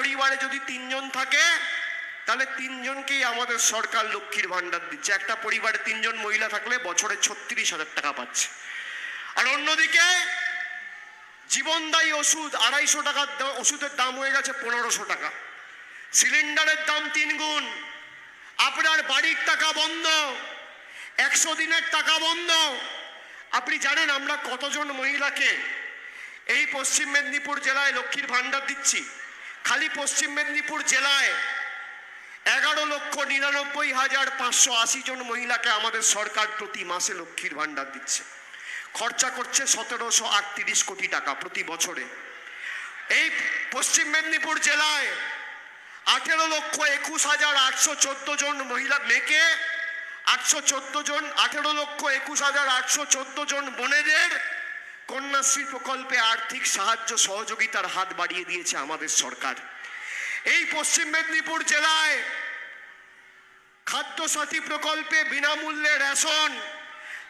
পরিবারে যদি তিনজন থাকে, তাহলে তিনজনকেই আমাদের সরকার লক্ষ্মীর ভান্ডার দিচ্ছে। একটা পরিবারে তিনজন মহিলা থাকলে বছরে ছত্রিশ হাজার টাকা পাচ্ছে। আর অন্যদিকে জীবনদায়ী ওষুধ আড়াইশো টাকার ওষুধের দাম হয়ে গেছে পনেরোশো টাকা। সিলিন্ডারের দাম তিন গুণ। আপনার বাড়ির টাকা বন্ধ। একশো দিনের টাকা বন্ধ। আপনি জানেন আমরা কতজন মহিলাকে এই পশ্চিম মেদিনীপুর জেলায় লক্ষ্মীর ভাণ্ডার দিচ্ছি? খালি পশ্চিম মেদিনীপুর জেলায় এগারো লক্ষ নিরানব্বই হাজার পাঁচশো আশি জন মহিলাকে আমাদের সরকার প্রতি মাসে লক্ষ্মীর ভাণ্ডার দিচ্ছে। খরচা করছে সতেরোশো আটত্রিশ কোটি টাকা প্রতি বছরে। এই পশ্চিম মেদিনীপুর জেলায় আঠেরো লক্ষ একুশ হাজার আটশো চোদ্দ জন মহিলা মেয়েকে, আটশো চোদ্দ জন, আঠেরো লক্ষ একুশ হাজার আটশো চোদ্দ জন বোনেদের কন্যাশ্রী প্রকল্পে আর্থিক সাহায্য সহযোগিতার হাত বাড়িয়ে দিয়েছে আমাদের সরকার। এই পশ্চিম মেদিনীপুর জেলায় খাদ্যসাথী প্রকল্পে বিনামূল্যে রেশন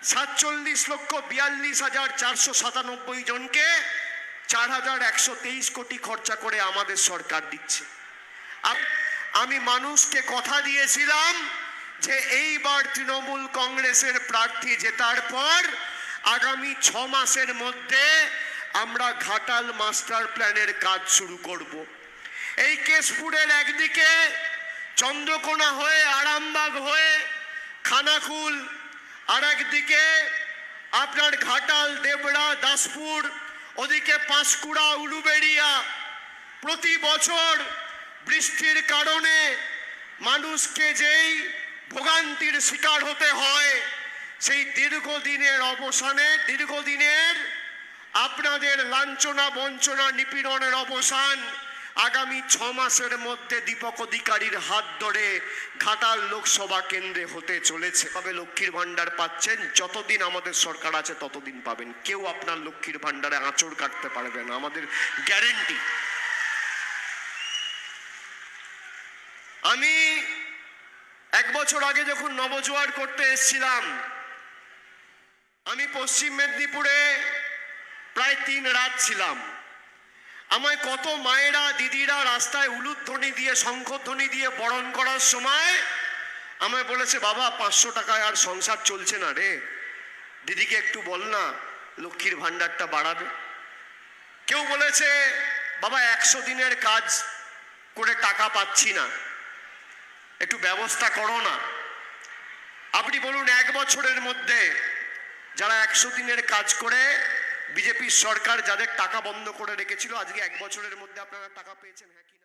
সাতচল্লিশ লক্ষ বিয়াল্লিশ হাজার চারশো সাতানব্বই জনকে চার হাজার একশো তেইশ কোটি খরচা করে আমাদের সরকার দিচ্ছে। আম- আমি মানুষকে কথা দিয়েছিলাম যে এইবার তৃণমূল কংগ্রেসের প্রার্থী জেতার পর আগামী ছ মাসের মধ্যে আমরা ঘাটাল মাস্টার প্ল্যানের কাজ শুরু করব। এই কেশপুরের একদিকে চন্দ্রকোনা হয়ে আরামবাগ হয়ে খানাকুল আর একদিকে আপনার ঘাটাল, দেবড়া, দাসপুর, ওদিকে পাঁশকুড়া, উলুবেড়িয়া। প্রতি বছর বৃষ্টির কারণে মানুষকে যেই ভোগান্তির শিকার হতে হয় সেই দীর্ঘদিনের অবসানে, দীর্ঘদিনের আপনাদের লাঞ্ছনা, বঞ্চনা, নিপীড়নের অবসান আগামী ছ মাসের মধ্যে দীপক অধিকারীর হাত ধরে ঘাটাল লোকসভা কেন্দ্রে হতে চলেছে। তবে লক্ষ্মীর ভাণ্ডার পাচ্ছেন? যতদিন আমাদের সরকার আছে, ততদিন পাবেন। কেউ আপনার লক্ষ্মীর ভাণ্ডারে আঁচড় কাটতে পারবে না। আমাদের গ্যারেন্টি। আমি এক বছর আগে যখন নবজোয়ার করতে এসেছিলাম আমি পশ্চিম মেদিনীপুরে প্রায় তিন রাত ছিলাম। আমায় কত মায়েরা, দিদিরা রাস্তায় উলুধ্বনি দিয়ে, শঙ্খধ্বনি দিয়ে বরণ করার সময় আমায় বলেছে, বাবা, পাঁচশো টাকায় আর সংসার চলছে না রে। দিদিকে একটু বল না, লক্ষ্মীর ভাণ্ডারটা বাড়াবে। কেউ বলেছে, বাবা, একশো দিনের কাজ করে টাকা পাচ্ছি না। একটু ব্যবস্থা করো না। আপনি বলুন, এক বছরের মধ্যে যারা একশো দিনের কাজ করে, বিজেপির সরকার যাদের টাকা বন্ধ করে রেখেছিল, আজকে এক বছরের মধ্যে আপনারা টাকা পেয়েছেন হ্যাঁ